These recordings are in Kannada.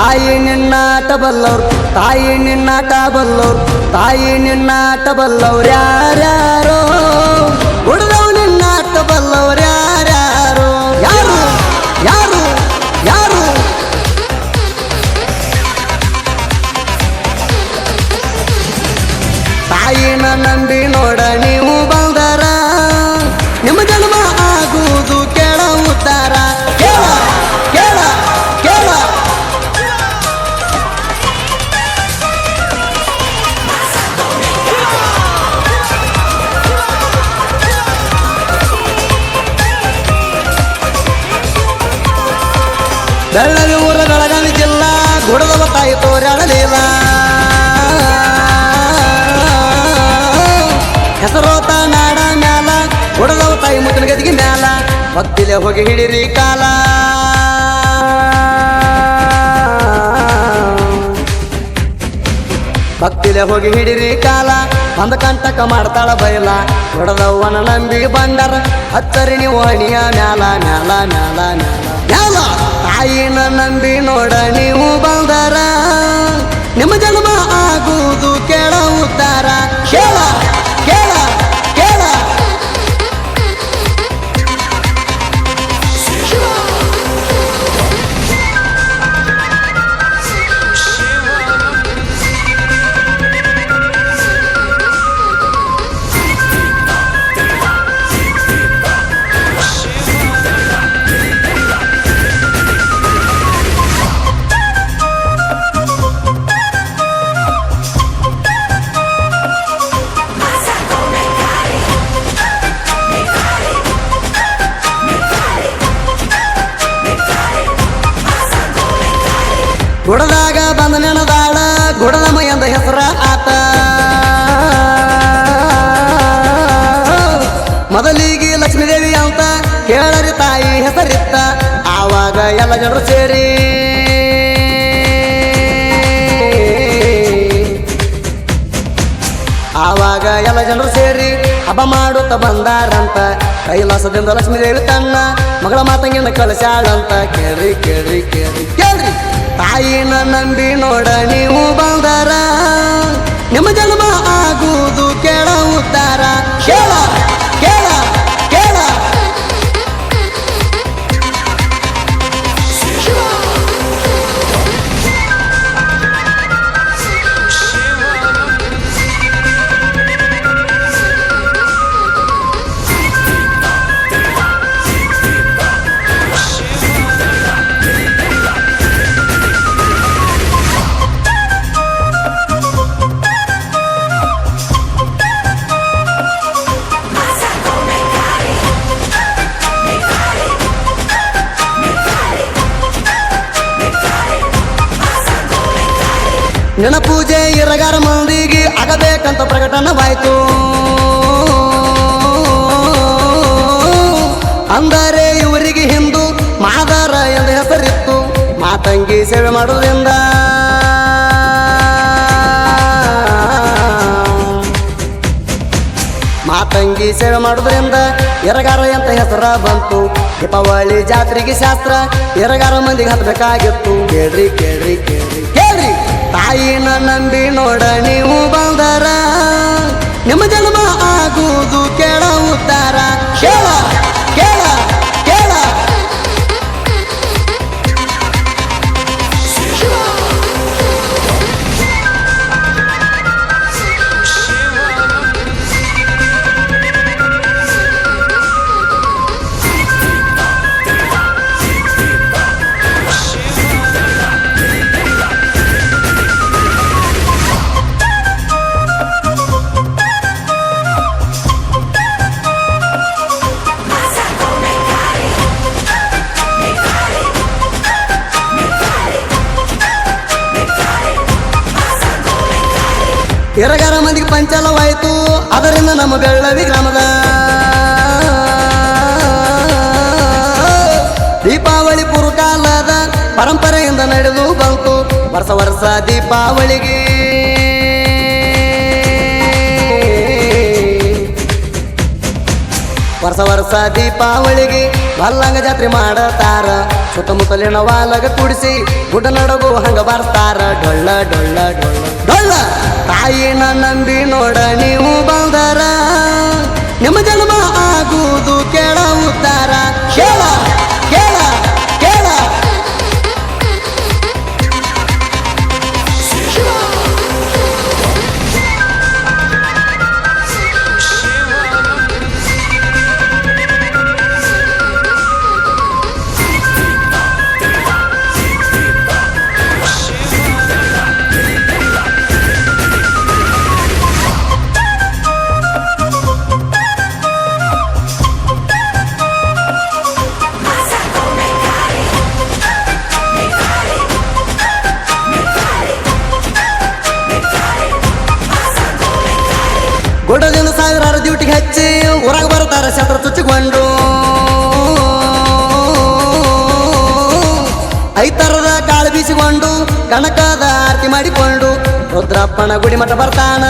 ತಾಯಿ ನಿನ್ನಾಟ ಬಲ್ಲವ್ರು ತಾಯಿ ನಿನ್ನಾಟ ಬಲ್ಲವ್ರು ತಾಯಿ ನಿನ್ನಾಟ ಬಲ್ಲವ್ರು ಯಾರ್ಯಾರೋ. ಹುಡುಗವ್ ನಿನ್ನಾಟ ಬಲ್ಲವ್ರು ಬೆಳ್ಳವಿ ಊರ ಬೆಳಗಾವಿಗಿಲ್ಲ ಗುಡದವ ತಾಯಿ ತೋರಾಡಲಿಲ್ಲ ಹೆಸರೋತ ನಾಡ ಮ್ಯಾಲ, ಗುಡದವ ತಾಯಿ ಮುತ್ತಿನ ಗದಿಗೆ ಮ್ಯಾಲ ಭಕ್ತಿಲೆ ಹೋಗಿ ಹಿಡಿರಿ ಕಾಲ. ಭಕ್ತಿಲೆ ಹೋಗಿ ಹಿಡಿರಿ ಕಾಲ, ಬಂದ ಕಂಟಕ ಮಾಡ್ತಾಳ ಬಯಲ ಹೊಡೆದವ್ವನ ನಂಬಿ ಬಂಡರ ಹತ್ತರಿ ನೀವು ಹಣಿಯ ಮ್ಯಾಲ ಮ್ಯಾಲ ಮ್ಯಾಲ ಮ್ಯಾಲ. ತಾಯಿನ ನಂಬಿ ನೋಡ ನೀವು ಬಂದರ ನಿಮ್ಮ ಜನ್ಮ ಗುಡದಾಗ ಬಂದ ನೆನದಾಳ ಗುಡದ ಮೈಯಂದ ಹೆಸರ ಆತ. ಮೊದಲಿಗೆ ಲಕ್ಷ್ಮೀದೇವಿ ಅಂತ ಕೇಳರಿ ತಾಯಿ ಹೆಸರಿತ್ತ, ಆವಾಗ ಎಲ್ಲ ಜನರು ಸೇರಿ. ಆವಾಗ ಎಲ್ಲ ಜನರು ಸೇರಿ ಹಬ್ಬ ಮಾಡುತ್ತ ಬಂದಾರಂತ. ಕೈಲಾಸದಿಂದ ಲಕ್ಷ್ಮೀದೇವಿ ತನ್ನ ಮಗಳ ಮಾತಂಗಿನ ಕಳಿಸ್ಯಾಳಂತ ಕೇಳ್ರಿ ಕೇಳ್ರಿ ಕೇಳ್ರಿ ಕೇಳ್ರಿ. ತಾಯಿನ ನಂಬಿ ನೋಡ ನೀವು ಬಂದರ. ನಿಮ್ಮ ಜನ್ಮ ನಿನ್ನ ಪೂಜೆ ಇರಗಾರ ಮಂದಿಗೆ ಆಗಬೇಕಂತ ಪ್ರಕಟನವಾಯ್ತು. ಅಂದರೆ ಇವರಿಗೆ ಹಿಂದೂ ಮಾದಾರ ಎಂದು ಹೆಸರಿತ್ತು. ಮಾತಂಗಿ ಸೇವೆ ಮಾಡುವುದರಿಂದ ಮಾತಂಗಿ ಸೇವೆ ಮಾಡುವುದರಿಂದ ಎರಗಾರ ಅಂತ ಹೆಸರ ಬಂತು? ದೀಪಾವಳಿ ಜಾತ್ರೆಗೆ ಶಾಸ್ತ್ರ ಎರಗಾರ ಮಂದಿಗೆ ಹತ್ತಬೇಕಾಗಿತ್ತು. ಕೇಳ್ರಿ ಕೇಳ್ರಿ ಕೇಳ್ರಿ. ತಾಯಿನ ನಂಬಿ ನೋಡ ನೀವು ಬಂದರ. ನಿಮ್ಮ ಜನ್ಮ ಆಗುವುದು ಕೇಳ ಉತ್ತಾರ. ಕೇಳ. ಎರಗಾರ ಮಂದಿಗೆ ಪಂಚಲವಾಯಿತು. ಅದರಿಂದ ನಮ್ಮ ಬೆಳ್ಳವಿ ಗ್ರಾಮದ. ದೀಪಾವಳಿ ಪುರುಕಾಲದ ಪರಂಪರೆಯಿಂದ ನಡೆದು ಬಂತು. ವರ್ಷ ವರ್ಷ ದೀಪಾವಳಿಗೆ ವರ್ಷ ದೀಪಾವಳಿಗೆ ಮಲ್ಲಂಗ ಜಾತ್ರೆ ಮಾಡತಾರ. ಸುತ್ತಮುತ್ತಲಿನ ವಾಲಗ ಕುಡಿಸಿ ಗುಡ ನಡಗು ಹಂಗ ಬರ್ತಾರ. ಡೊಳ್ಳ ಡೊಳ್ಳ ಡೊಳ್ಳ ಡೊಳ್ಳ. ತಾಯಿನ ನಂಬಿ ನೋಡ ನೀವು ಬಂದರ. ನಿಮ್ಮ ಜನ್ಮ ಗುಡ್ಡದಿಂದ ಸಾವಿರಾರು ಡ್ಯೂಟಿಗೆ ಹಚ್ಚಿ ಹೊರಗೆ ಬರ್ತಾರ ಶತ್ರ ಚುಚ್ಚಿಕೊಂಡು. ಐತರದ ಕಾಳು ಬೀಸಿಕೊಂಡು, ಕನಕದ ಆರತಿ ಮಾಡಿಕೊಂಡು, ರುದ್ರಪ್ಪನ ಗುಡಿ ಮಠ ಬರ್ತಾನ.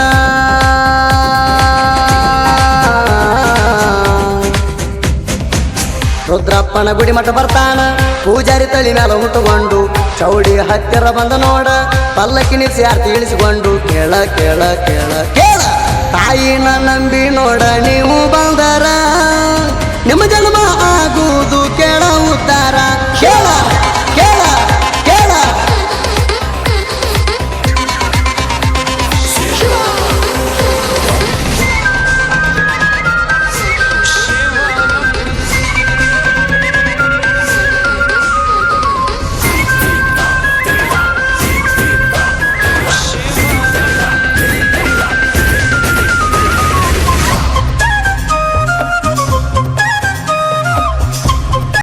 ರುದ್ರಪ್ಪನ ಗುಡಿ ಮಠ ಬರ್ತಾನ. ಪೂಜಾರಿ ತಳಿ ಮೇಲೆ ಹುಟ್ಟುಕೊಂಡು ಚೌಡಿ ಹತ್ತಿರ ಬಂದ ನೋಡ, ಪಲ್ಲಕ್ಕಿ ನಿಲ್ಸಿ ತಿಳಿಸಿಕೊಂಡು ಕೇಳ ಕೇಳ ಕೇಳ ಕೇಳ. ತಾಯಿನ ನಂಬಿ ನೋಡ, ನೀವು ಬಂದರ. ನಿಮ್ಮ ಜನ್ಮ ಆಗುವುದು ಕೇಳ, ಉತ್ತಾರ